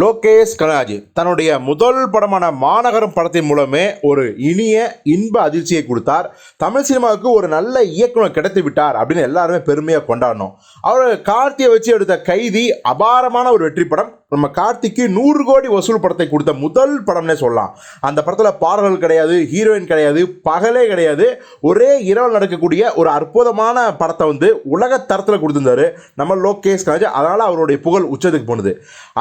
லோகேஷ் கனராஜ் தன்னுடைய முதல் படமான மாநகரம் படத்தின் மூலமே ஒரு இனிய இன்ப அதிர்ச்சியை கொடுத்தார். தமிழ் சினிமாவுக்கு ஒரு நல்ல இயக்குனர் கிடைத்து விட்டார் அப்படின்னு எல்லாருமே பெருமையாக கொண்டாடணும். அவர் கார்த்தியை வச்சு எடுத்த கைதி அபாரமான ஒரு வெற்றி படம் நம்ம கார்த்திக்கு நூறு கோடி வசூல் படத்தை கொடுத்த முதல் படம்னே சொல்லலாம். அந்த படத்தில் பாடல்கள் கிடையாது ஹீரோயின் கிடையாது பகலே கிடையாது. ஒரே இரவு நடக்கக்கூடிய ஒரு அற்புதமான படத்தை வந்து உலக தரத்தில் கொடுத்துருந்தாரு நம்ம லோகேஷ் கனராஜ் அதனால் அவருடைய புகழ் உச்சத்துக்கு போனது.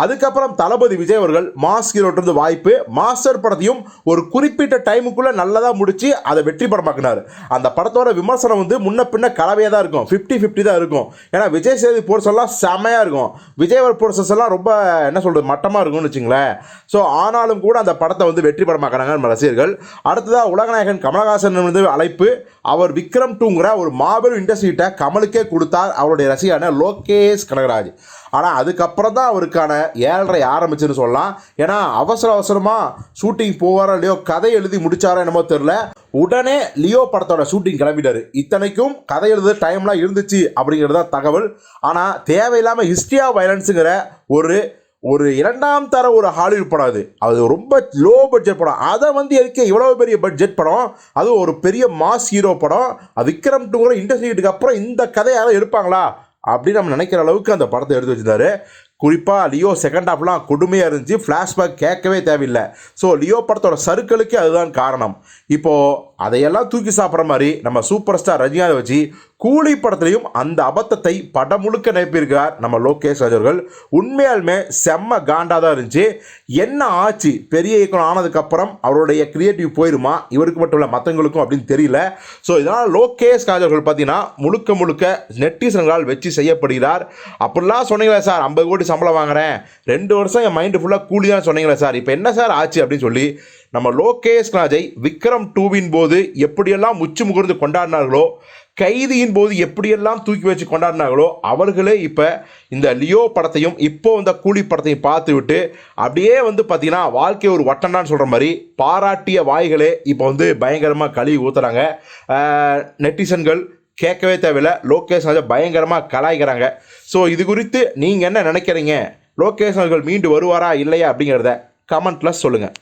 அதுக்கப்புறம் தளபதி விஜய் அவர்கள் மாஸ் ஹீரோட்டிருந்து வாய்ப்பு மாஸ்டர் படத்தையும் ஒரு குறிப்பிட்ட டைமுக்குள்ளே நல்லதாக முடித்து அதை வெற்றி படமாக்கினார் அந்த படத்தோட விமர்சனம் வந்து முன்ன பின்ன கலவையாக தான் இருக்கும். ஃபிஃப்டி ஃபிஃப்டி தான் இருக்கும். ஏன்னா விஜய் சேது போர்ஸ் எல்லாம் செமையாக இருக்கும். விஜய் போர்சஸ் எல்லாம் ரொம்ப என்ன சொல்கிறது மட்டமாக இருக்கும்னு வச்சுங்களேன். ஸோ ஆனாலும் கூட அந்த படத்தை வந்து வெற்றி படமாக்குறாங்க நம்ம ரசிகர்கள். அடுத்ததாக உலகநாயகன் கமலஹாசன் வந்து அழைப்பு. அவர் விக்ரம் டூங்கிற ஒரு மாபெரும் இண்டஸ்ட்ரியிட்ட கமலுக்கே கொடுத்தார் அவருடைய ரசிகரான லோகேஷ் கனகராஜ். ஆனால் அதுக்கப்புறம் தான் அவருக்கான ஏழரை ஆரம்பிச்சுன்னு சொல்லலாம். ஏன்னா அவசர அவசரமாக ஷூட்டிங் போவாரோ இல்லையோ கதை எழுதி முடிச்சாரோ என்னமோ தெரில உடனே லியோ படத்தோட ஷூட்டிங் கிளம்பிட்டாரு. இத்தனைக்கும் கதை எழுத டைம்லாம் இருந்துச்சு அப்படிங்கிறது தான் தகவல். ஆனால் தேவையில்லாமல் ஹிஸ்ட்ரி ஆஃப் வயலன்ஸுங்கிற ஒரு ஒரு இரண்டாம் தர ஒரு ஹாலிவுட் படம் அது. அது ரொம்ப லோ பட்ஜெட் படம். அதை வந்து எதுக்கு இவ்வளோ பெரிய பட்ஜெட் படம்? அதுவும் ஒரு பெரிய மாஸ் ஹீரோ படம். அது விக்ரம் டூங்கிற இண்டஸ்ட்ரிக்கு அப்புறம் இந்த கதை யாரும் எடுப்பாங்களா? அப்படின்னு நம்ம நினைக்கிற அளவுக்கு அந்த படத்தை எடுத்து வச்சிருந்தாரு. குறிப்பாக லியோ செகண்ட் ஹாஃப்லாம் கொடுமையாக இருந்துச்சு. ஃப்ளாஷ்பேக் கேட்கவே தேவையில்லை. ஸோ லியோ படத்தோட சருக்களுக்கு அதுதான் காரணம். இப்போது அதையெல்லாம் தூக்கி சாப்பிட்ற மாதிரி நம்ம சூப்பர் ஸ்டார் ரஜினிகாந்தை வச்சு கூலி படத்துலையும் அந்த அபத்தத்தை படம் முழுக்க நினைப்பிருக்கிறார் நம்ம லோகேஷ் ராஜ் அவர்கள். உண்மையாலுமே செம்ம காண்டாக தான் இருந்துச்சு. என்ன ஆச்சு? பெரிய இயக்கம் ஆனதுக்கப்புறம் அவருடைய கிரியேட்டிவ் போயிருமா? இவருக்கு மட்டும் இல்லை மற்றவங்களுக்கும் அப்படின்னு தெரியல. ஸோ இதனால் லோகேஷ் காஜர்கள் பார்த்தீங்கன்னா முழுக்க முழுக்க நெட்டிசன்களால் வச்சு செய்யப்படுகிறார். அப்படிலாம் சொன்னீங்களே சார் ஐம்பது கோடி சம்பளம் வாங்குறேன். ரெண்டு வருஷம் என் மைண்டு ஃபுல்லாக கூலி தான் சொன்னீங்களே சார். இப்போ என்ன சார் ஆச்சு அப்படின்னு சொல்லி நம்ம லோகேஷ் ராஜை விக்ரம் டூவின் போது எப்படியெல்லாம் உச்சி முகர்ந்து கொண்டாடினார்களோ கைதியின் போது எப்படியெல்லாம் தூக்கி வச்சு கொண்டாடினாங்களோ அவர்களே இப்போ இந்த லியோ படத்தையும் இப்போ இந்த கூலி படத்தையும் பார்த்து விட்டு அப்படியே வந்து பார்த்தீங்கன்னா வாழ்க்கை ஒரு வட்டம்தான் சொல்கிற மாதிரி பாராட்டிய வாய்களே இப்போ வந்து பயங்கரமாக கழுவி ஊற்றுறாங்க நெட்டிசன்கள் கேட்கவே தேவையில்லை. லோகேஷ் ராஜா பயங்கரமாக கலாய்க்கிறாங்க. ஸோ இது குறித்து நீங்கள் என்ன நினைக்கிறீங்க? லோகேஷ் அவர்கள் மீண்டு வருவாரா இல்லையா அப்படிங்கிறத கமெண்ட்டில் சொல்லுங்கள்